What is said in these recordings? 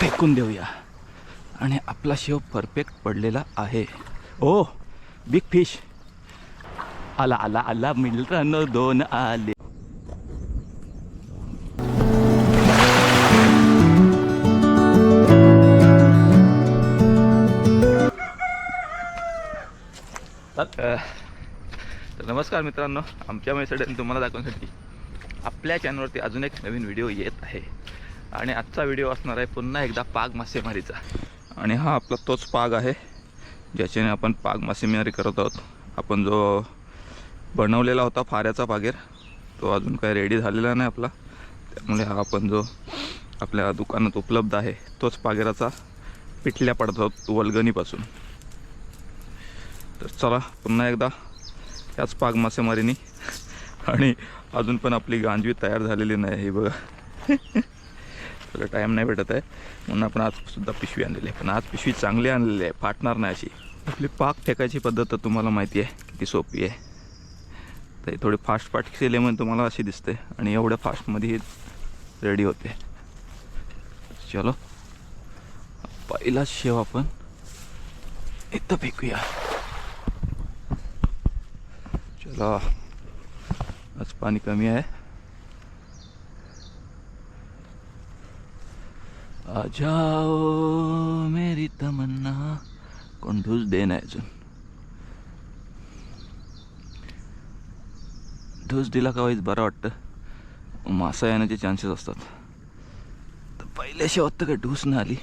फेकून देऊया. आणि आपला शेव परफेक्ट पडलेला आहे. ओ बिग फिश आला आला आला मित्रांनो दोन आले. तर तर नमस्कार मित्रांनो आमच्या मेसडे तुम्हाला दाखवण्यासाठी आपल्या चॅनलवरती अजून एक नवीन व्हिडिओ येत आहे. आणि आजचा व्हिडिओ असणार आहे पुन्हा एकदा पाग मासेमारीचा. आणि हा आपला तोच पाग आहे ज्याच्याने आपण पाग मासेमारी करत आहोत. आपण जो बनवलेला होता फाऱ्याचा पागेर तो अजून काही रेडी झालेला नाही आपला. त्यामुळे हा आपण जो आपल्या दुकानात उपलब्ध आहे तोच पागेराचा पिठल्या पडत आहोत वलगणीपासून. तर चला पुन्हा एकदा याच पाग मासेमारीनी. आणि अजून पण आपली गांजवी तयार झालेली नाही हे बघा. त्याला टाईम नाही भेटत आहे. म्हणून आपण आज सुद्धा पिशवी आणलेली आहे. पण आज पिशवी चांगली आणलेली आहे. फाटणार नाही अशी. आपली पाक फेकायची पद्धत तर तुम्हाला माहिती आहे. किती सोपी आहे. तर थोडी फास्ट पार्टी केले म्हणून तुम्हाला अशी दिसते. आणि एवढ्या फास्टमध्ये रेडी होते. चलो. पहिला शेव आपण इथं फेकूया. चला. आज पाणी कमी आहे. आ जाओ मेरी तमन्ना कोण ढूस दे नाही अजून? ढूस दिला का वाईज बरं वाटतं. मासा येण्याचे चान्सेस असतात. तर पहिल्या वाटतं तर काय ढूस नाही आली?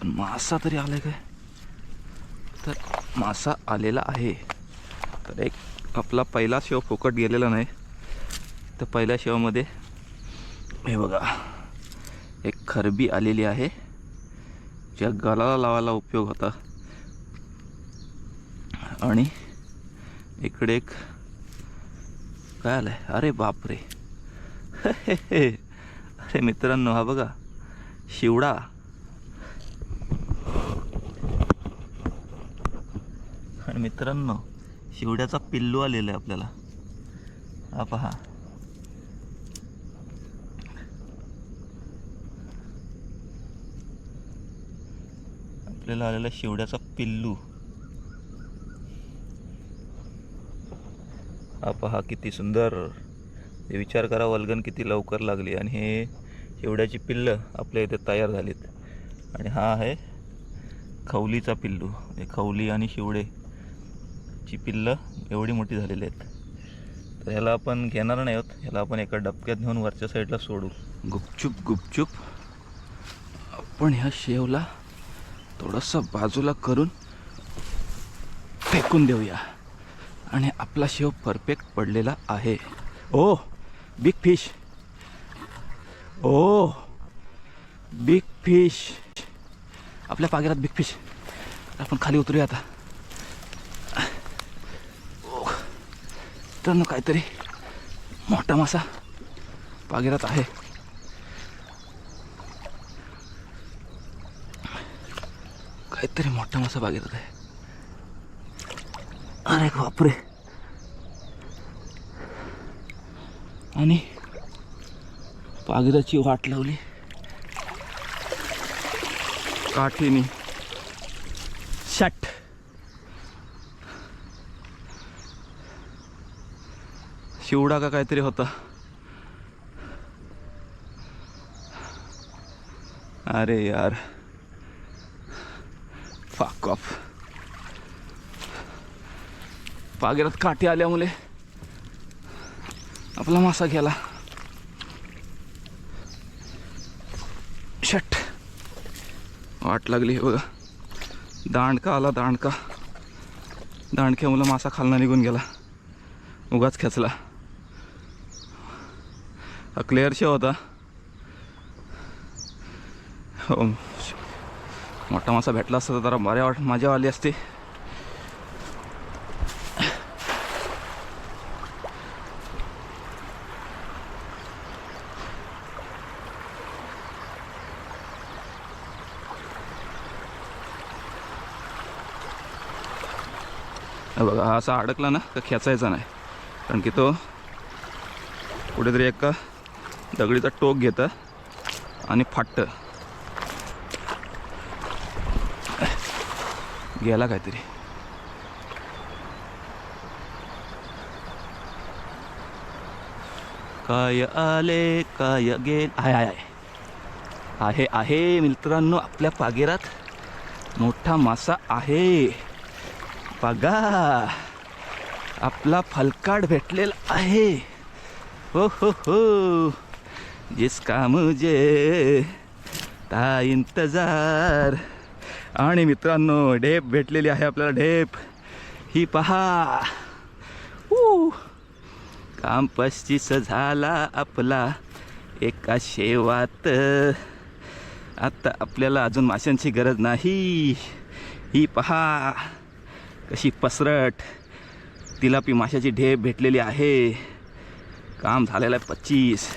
पण मासा तरी आलाय काय? तर मासा आलेला आहे. तर एक आपला पहिला शेव फुकट गेलेला नाही. तर पहिल्या शेवामध्ये हे बघा. एक खरबी आलेली आहे ज्या गळाला लावायला उपयोग होता. आणि इकडे एक काय आलं आहे अरे बापरे. अरे मित्रांनो हा बघा शिवडा. आणि मित्रांनो शिवड्याचा पिल्लू आलेला आहे आपल्याला. हा पहा. आपल्याला आलेला शिवड्याचा पिल्लू. हा पहा किती सुंदर. हे विचार करा वल्गन किती लवकर लागली. आणि हे शिवड्याची पिल्लं आपल्या इथे तयार झालीत. आणि हा आहे खवलीचा पिल्लू. हे खवली आणि शिवडे ची पिल्लं एवढी मोठी झालेली आहेत. तर ह्याला आपण घेणार नाही आहोत. ह्याला आपण एका डबक्यात घेऊन वरच्या साईडला सोडू. गुपचूप गुपचूप. आपण ह्या शेवला थोडंसं बाजूला करून फेकून देऊया. आणि आपला शेव परफेक्ट पडलेला आहे. Oh big fish oh big fish आपल्या पागेरात बिग फिश आपण खाली उतरूया आता. मित्रांनो काहीतरी मोठा मासा पागेरात आहे. काहीतरी मोठा मासा बागेरात आहे अरे बापरे. आणि पागिराची वाट लावली. काठीनी. शट. शिवडा का काहीतरी होता. अरे यार. फाक ऑफ पागिरात काठी आल्यामुळे आपला मासा गेला. शट वाट लागली हे बघा. दांडका आला दांडका. दांडक्यामुळं मासा खालना निघून गेला. उगाच खेचला. हा क्लिअर शो होता. हो मोठा मासा भेटला असता तर जरा बऱ्या वाट मजा आली असती. बघा हा असा अडकला ना का खेचायचा नाही. कारण की तो कुठेतरी एका दगडीचा टोक घेतं आणि फाटतं. गेला काहीतरी. काय आले काय गेल? आहे आहे आहे. आहे मित्रांनो आपल्या पागेरात मोठा मासा आहे. बघा आपला फलकाड भेटलेला आहे. हो हो हो. जिसका मुझे ता इंतजार. आणि मित्रांनो ढेप भेटलेली आहे आपल्याला ढेप. ही पहा. ऊ. काम पस्तीस झाला आपला एका शेवात. आता आपल्याला अजून माशांची गरज नाही. ही पहा. कशी पसरट. तिलापी माशाची ढेप भेटलेली आहे. काम झालेलं आहे पच्चीस.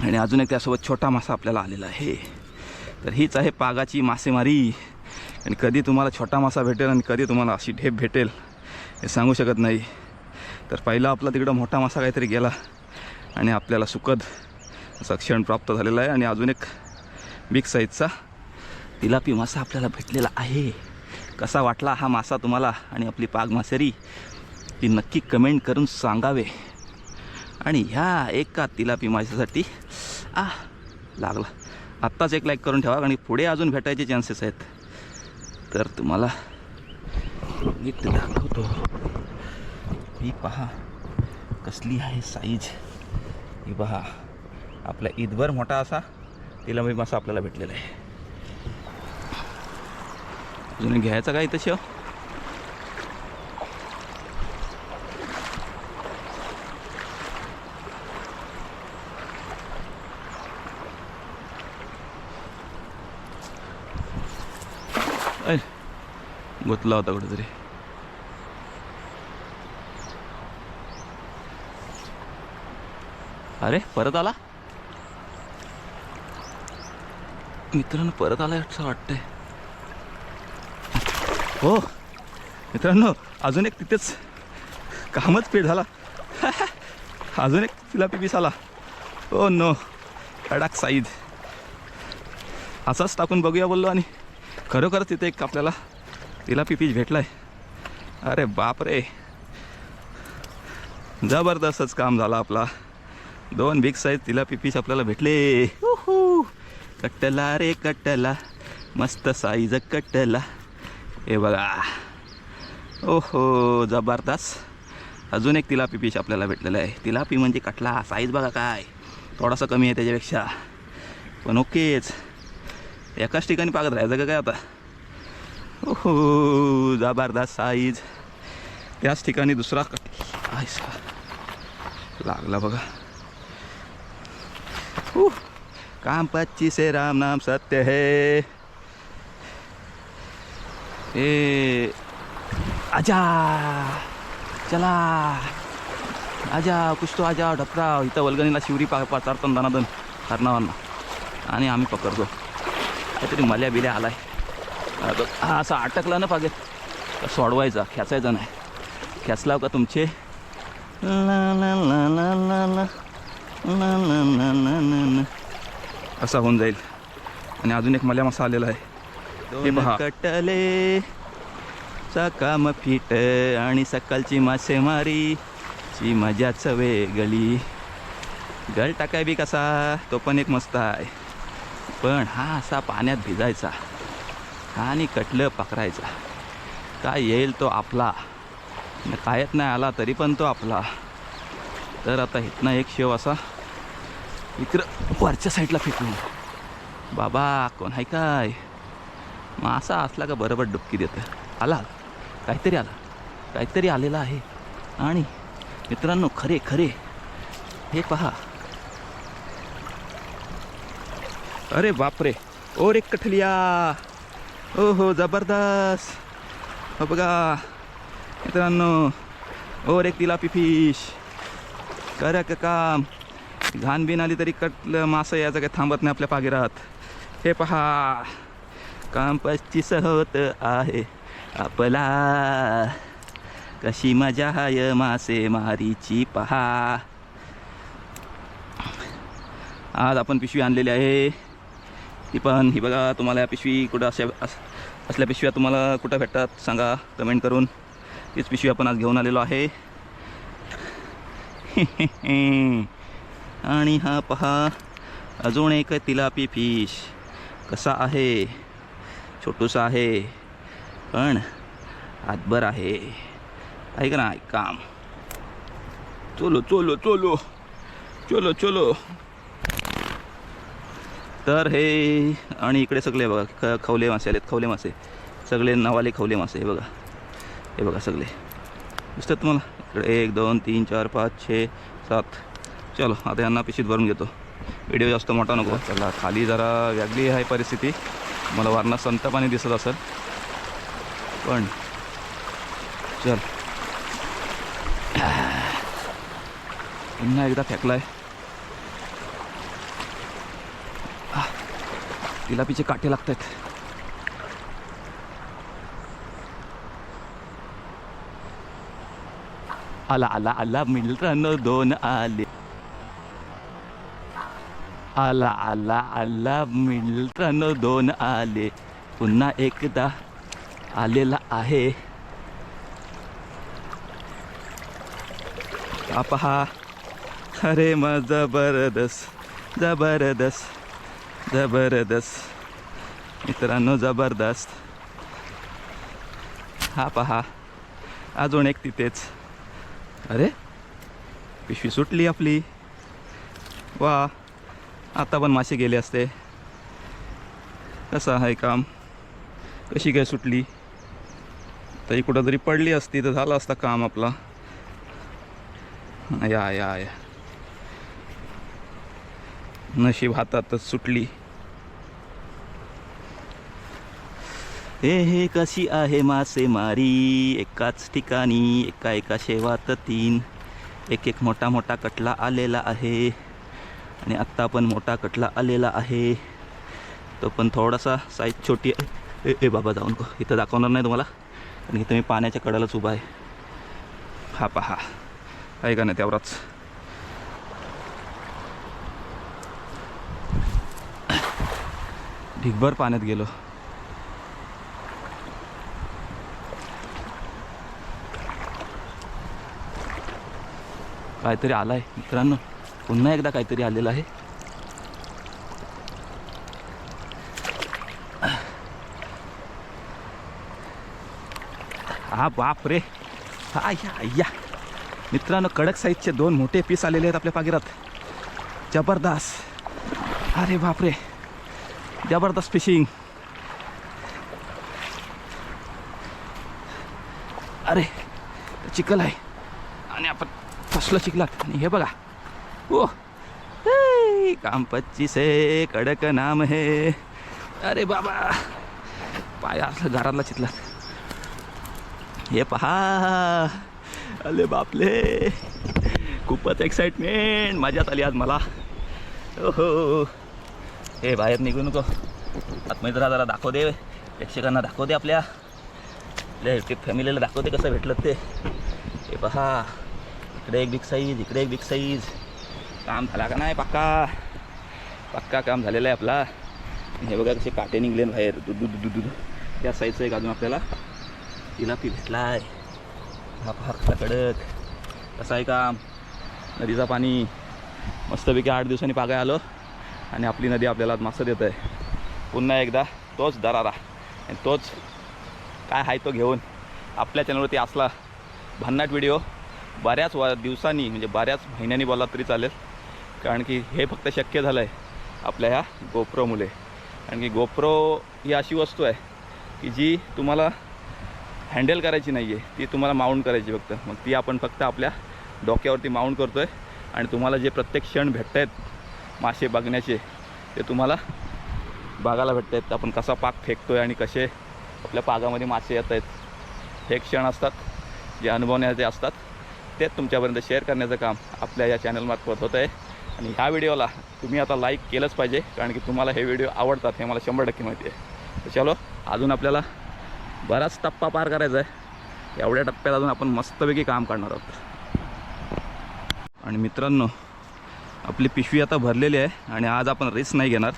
आणि अजून एक त्यासोबत छोटा मासा आपल्याला आलेला आहे. तर हीच आहे पागाची मासेमारी. आणि कधी तुम्हाला छोटा मासा भेटेल आणि कधी तुम्हाला अशी ढेप भेटेल हे सांगू शकत नाही. तर पहिला आपला तिकडं मोठा मासा काहीतरी गेला आणि आपल्याला सुखद असा क्षण प्राप्त झालेला आहे. आणि अजून एक बिग साईजचा तिलापी मासा आपल्याला भेटलेला आहे. कसा वाटला हा मासा तुम्हाला आणि आपली पाग मासेरी? ती नक्की कमेंट करून सांगावे. आणि ह्या एका तिलापी माशासाठी आ लागला. आत्ताच एक लाईक करून ठेवा आणि पुढे अजून भेटायचे चान्सेस आहेत. तर तुम्हाला नीट दाखवतो. ही पहा कसली आहे साईज ही पहा आपला ईदभर मोठा असा तिला मी मासा आपल्याला भेटलेला आहे. अजून घ्यायचा काय तशी गुतला होता कुठेतरी. अरे परत आला? मित्रांनो परत आला असं वाटतंय. हो मित्रांनो अजून एक तिथेच कामच पेट झाला. अजून एक तिला पिपीस आला. ओ नो कडाक साईद. असाच टाकून बघूया बोललो आणि खरोखरच तिथे एक आपल्याला तिला पिपीच भेटलाय. अरे बाप रे जबरदस्तच काम झालं आपला. दोन बिग साईज तिला पिपीच आपल्याला भेटले. कट्टला रे कट्टला. मस्त साईज कट्टला. हे बघा. ओहो जबरदस्त. अजून एक तिला पिपीच आपल्याला भेटलेलं आहे. तिला पी म्हणजे कटला साईज बघा काय. थोडासा कमी आहे त्याच्यापेक्षा. पण ओकेच. एकाच ठिकाणी पागत राहायचं का काय आता? ओहो जबरदस्त साईज त्याच ठिकाणी दुसरा आयसा लागला बघा. काम पच्ची से राम नाम सत्य है. ए आजा चला. आजा कुछ तो आजा ढपराव इथं वलगणीला शिवरी पा पाचारतो दनादन हरणावांना. आणि आम्ही पकडतो. काहीतरी मल्या बिल्या आलाय. हा असा अटकला ना पागे सोडवायचा खेचायचा नाही खेचलाव का तुमचे असा होऊन जाईल आणि अजून एक मला मसा आलेला आहे कटले सकाम फिट आणि सकाळची मासेमारी ची मजाच वेगळी गल टाकाय बी कसा तो पण एक मस्त आहे पण हा असा पाण्यात भिजायचा आणि कटलं पकडायचा. काय येईल तो आपला. न कायच नाही आला तरी पण तो आपला. तर आता इथनं एक शेव असा इकडं वरच्या साईडला फेकून. बाबा कोण आहे काय? मग असा असला का बरोबर डुबकी देतं. आला. काहीतरी आला. काहीतरी आलेला आहे. आणि मित्रांनो खरे खरे. हे पहा. अरे बापरे. ओ रे कठलिया. ओ हो जबरदस्त. हो बघा. मित्रांनो और एक तिलापी फिश करा का काम. घाण बिन आली तरी कटलं मासं याचं काही थांबत नाही आपल्या पागिरात. हे पहा. काम पस्तीस होत आहे आपला. कशी मजा हाय मासे मारीची पहा. आज आपण पिशवी आणलेली आहे. ती पण. ही बघा तुम्हाला या पिशवी कुठं अशा असल्या पिशव्या तुम्हाला कुठं भेटतात सांगा कमेंट करून. तीच पिशवी आपण आज घेऊन आलेलो आहे. आणि हा पहा अजून एक तिलापी फिश. कसा आहे? छोटूसा आहे. पण हातभर आहे. ऐक ना ऐक काम. चलो चलो चलो. चलो चलो. तर हे आणि इकडे सगळे बघा ख खवले मासे आलेत खवले मासे. सगळे नवाले खवले मासे हे बघा. हे बघा सगळे. दिसतात तुम्हाला? इकडे एक दोन तीन चार पाच छे सात. चलो आता यांना पिशीत भरून घेतो. व्हिडिओ जास्त मोठा नको. चला खाली जरा वेगळी आहे परिस्थिती. मला वारणा संत पाणी दिसत असेल. पण चल. पुन्हा एकदा फेकलाय. तिलापीचे काटे लागत आहेत आला आला आला मित्रांनो दोन आले. आला आला आला मित्रांनो दोन आले. पुन्हा एकदा आलेला आहे. पहा अरे मग जबरदस्त जबरदस्त. जबरदस्त. मित्रांनो जबरदस्त. हा पहा. अजून एक तिथेच. अरे पिशवी सुटली आपली. वा आता पण मासे गेले असते. कसं आहे काम? कशी काय सुटली? तरी कुठं तरी पडली असती तर झालं असतं काम आपला. या या या. नशीब हातातच सुटली. हे हे कशी आहे मासेमारी एकाच ठिकाणी एका एका शेवात तीन. एक एक मोठा मोठा कटला आलेला आहे आणि आत्ता पण मोठा कटला आलेला आहे. तो पण थोडासा साईज छोटी आहे. ए ए बाबा जाऊन को इथं दाखवणार नाही तुम्हाला? कारण इथं मी पाण्याच्या कडालाच उभा आहे. हा पहा. आहे का नाही तेवढाच ढिगभर पाण्यात गेलो. काहीतरी आलाय. मित्रांनो पुन्हा एकदा काहीतरी आलेलं आहे. हा बाप रे. हा या या. मित्रांनो कडक साईजचे दोन मोठे पीस आलेले आहेत आपल्या पागिरात. जबरदस्त. अरे बापरे जबरदस्त फिशिंग अरे चिखल आहे. आणि आपण फसलो चिखलात. आणि हे बघा. ओ. हे, काम पच्चीस आहे कडक नाम हे अरे बाबा. पाय असलं घरातला चिखलात. हे पहा. अरे बापले. खूपच एक्साइटमेंट मजाच आली आज मला. ओहो. हे बाहेर निघू नको. आतमध्ये जरा जरा दाखव दे प्रेक्षकांना दाखव दे आपल्या. आपल्या युट्यूब फॅमिलीला दाखव दे कसं भेटलं ते. हे पहा. इकडे एक बिग साईज इकडे एक बिग साईज काम झाला का नाही पक्का? पक्का काम झालेलं आहे आपला. हे बघा कसे काटे निघले बाहेर. दूध दूध दूध दूध त्या साईजचं एक अजून आपल्याला तिला पी भेटला आहे हा फार कडक. कसं आहे काम? नदीचा पाणी. मस्तपैकी आठ दिवसांनी पागाय आलो. आणि आपली नदी आपल्याला मासं देत आहे पुन्हा एकदा तोच दरारा. आणि तोच काय आहे तो घेऊन आपल्या चॅनलवरती असला भन्नाट व्हिडिओ बऱ्याच वा दिवसांनी म्हणजे बऱ्याच महिन्यांनी बोलला तरी चालेल. कारण की हे फक्त शक्य झालं आहे आपल्या ह्या गोप्रोमुळे. कारण की गोप्रो ही अशी वस्तू आहे की जी तुम्हाला हँडल करायची नाही आहे ती तुम्हाला माउंट करायची फक्त. मग ती आपण फक्त आपल्या डोक्यावरती माउंट करतो आहे आणि तुम्हाला जे प्रत्येक क्षण भेटत आहेत मासे बघण्याचे ते तुम्हाला बघायला भेटत आहेत आपण कसा पाक फेकतो आहे आणि कसे आपल्या पागामध्ये मासे येत आहेत. हे क्षण असतात जे अनुभवण्याचे असतात. तेच तुमच्यापर्यंत शेअर करण्याचं काम आपल्या या चॅनलमार्फत होतं आहे. आणि ह्या व्हिडिओला तुम्ही आता लाईक केलंच पाहिजे कारण की तुम्हाला हे व्हिडिओ आवडतात हे मला शंभर टक्के माहिती आहे. तर चलो अजून आपल्याला बराच टप्पा पार करायचा आहे. एवढ्या टप्प्यात अजून आपण मस्तपैकी काम करणार आहोत. आणि मित्रांनो आपली पिशवी आता भरलेली आहे आणि आज आपण रिस्क नाही घेणार.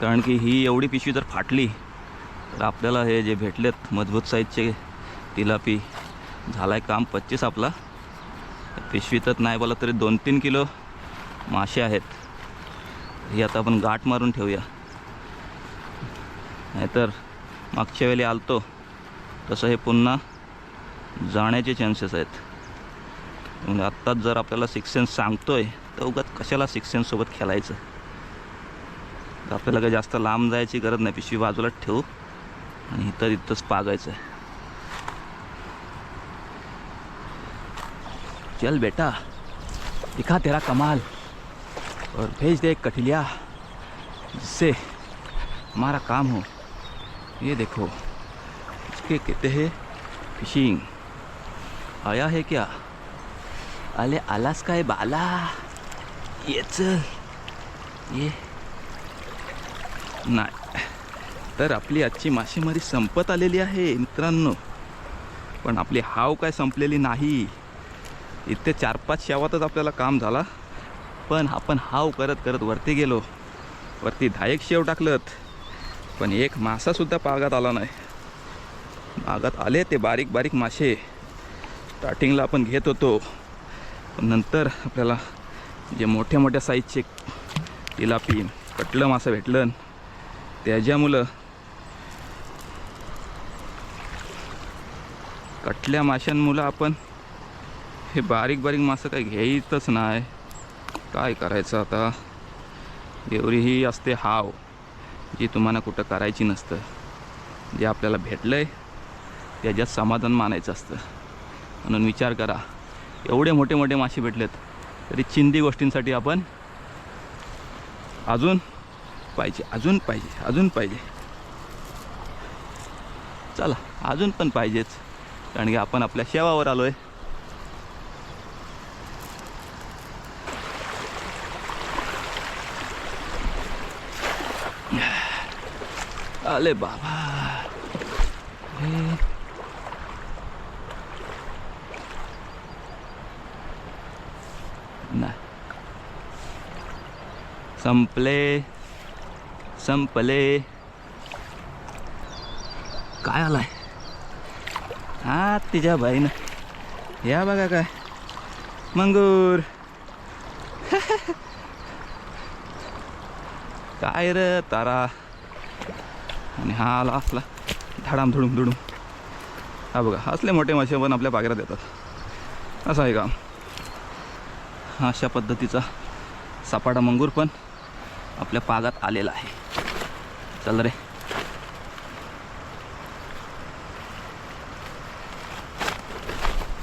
कारण की ही एवढी पिशवी जर फाटली तर आपल्याला हे जे भेटलेत मजबूत साईजचे तिलापी झाला आहे काम पच्चीस आपला. पिशवीतच नाही बोला तरी दोन तीन किलो मासे आहेत. ही आता आपण गाठ मारून ठेवूया. नाहीतर मागच्या वेळी आलतो तसं हे पुन्हा जाण्याचे चान्सेस आहेत. म्हणजे आत्ताच जर आपल्याला सिक्स सेन्स आहे तर उगात कशाला सिक्स खेळायचं? तर आपल्याला काही जास्त लांब जायची गरज नाही. पिशवी बाजूला ठेवू आणि इथं इथंच पागायचं आहे. चल बेटा. दिखा तेरा कमाल. और भेज दे एक कठिलिया. जिससे हमारा काम हो. ये देखो. इसके कहते हैं फिशिंग आया है क्या? अले आलास काय बाला। ये चल ये. नाही. तर आपली आजची मासेमारी संपत आलेली आहे मित्रांनो. पण आपली हाव काय संपलेली नाही. इथे चार पाच शेवातच आपल्याला काम झाला. पण आपण हाव करत करत वरती गेलो. वरती दहा एक शेव टाकलत. पण एक मासासुद्धा पागात आला नाही. मागात आले ते बारीक बारीक मासे. स्टार्टिंगला आपण घेत होतो. पण नंतर आपल्याला जे मोठ्या मोठ्या साईजचे तिलापी कटलं मासं भेटलं त्याच्यामुळं कटल्या माशांमुळं आपण हे बारीक बारीक मासं काही घ्यायचंच नाही. काय करायचं आता? एवढी ही असते हाव जी तुम्हाला कुठं करायची नसतं. जे आपल्याला भेटलं आहे त्याच्यात समाधान मानायचं असतं. म्हणून विचार करा एवढे मोठे मोठे मासे भेटलेत. तरी चिंदी गोष्टींसाठी आपण अजून पाहिजे अजून पाहिजे अजून पाहिजे. चला अजून पण पाहिजेच कारण की आपण आपल्या शेवावर आलो आहे अरे बाबा. संपले संपले. काय आलाय? हा तिच्या बाईनं. या बघा काय. मंगूर. काय र तारा? आणि हा आला असला धाडाम धुडूम धुडूम. हा बघा असले मोठे मासे पण आपल्या बागेरात येतात. असं आहे का? अशा पद्धतीचा सपाटा मंगूर पण. आपल्या पागात आलेला आहे. चल रे.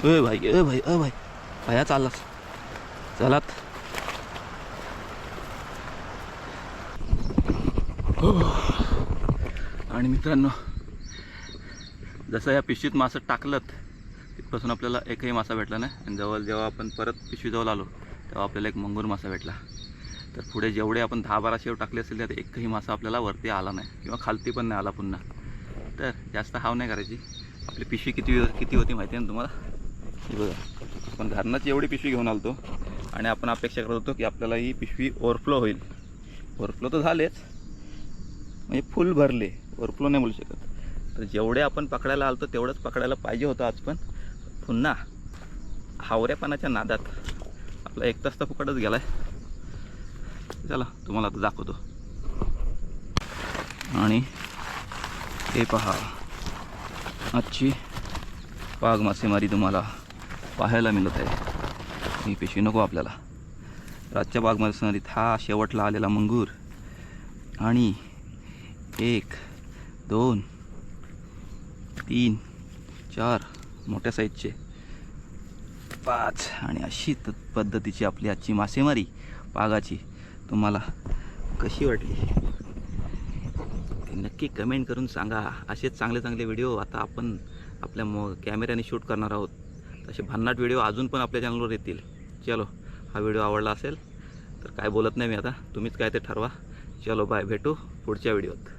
ए भाई ए भाई अ भाई. भया चाललास. चलात. आणि मित्रांनो जसं या पिशवीत मासं टाकलं तिथपासून आपल्याला एकही मासा भेटला नाही. आणि जवळ जेव्हा आपण परत पिशवीजवळ आलो तेव्हा आपल्याला एक मंगूर मासा भेटला. तर पुढे जेवढे आपण दहा बारा शेव टाकले असेल त्यात एकही मासा आपल्याला वरती आला नाही किंवा खालती पण नाही आला पुन्हा. तर जास्त हाव नाही करायची. आपली पिशवी किती किती होती माहिती आहे ना तुम्हाला? बघा. आपण घरनंच एवढी पिशवी घेऊन आलतो आणि आपण अपेक्षा करत होतो की आपल्याला ही पिशवी ओव्हरफ्लो होईल. ओव्हरफ्लो तर झालेच. म्हणजे फुल भरले. ओव्हरफ्लो नाही बोलू शकत. तर जेवढे आपण पकडायला आलतो तेवढंच पकडायला पाहिजे होतं आज पण. पुन्हा हावऱ्यापणाच्या नादात आपला एक तास तर फुकटच गेला आहे चला तुम्हाला आता दाखवतो. आणि हे पहा आजची पाग मासेमारी तुम्हाला पाहायला मिळत आहे. ही पिशवी नको आपल्याला. रातच्या बाग मासेमारीत हा शेवटला आलेला मंगूर. आणि एक दोन तीन चार मोठ्या साईजचे पाच. आणि अशी पद्धतीची आपली आजची मासेमारी पागाची तुम्हाला कशी वाटली? नक्की कमेंट करून सांगा. असेच चांगले चांगले व्हिडिओ आता आपण आपल्या मो कॅमेऱ्याने शूट करणार आहोत. तसे भन्नाट व्हिडिओ अजून पण आपल्या चॅनलवर येतील. चलो हा व्हिडिओ आवडला असेल तर काय बोलत नाही मी आता. तुम्हीच काय ते ठरवा. चलो बाय भेटू पुढच्या व्हिडिओत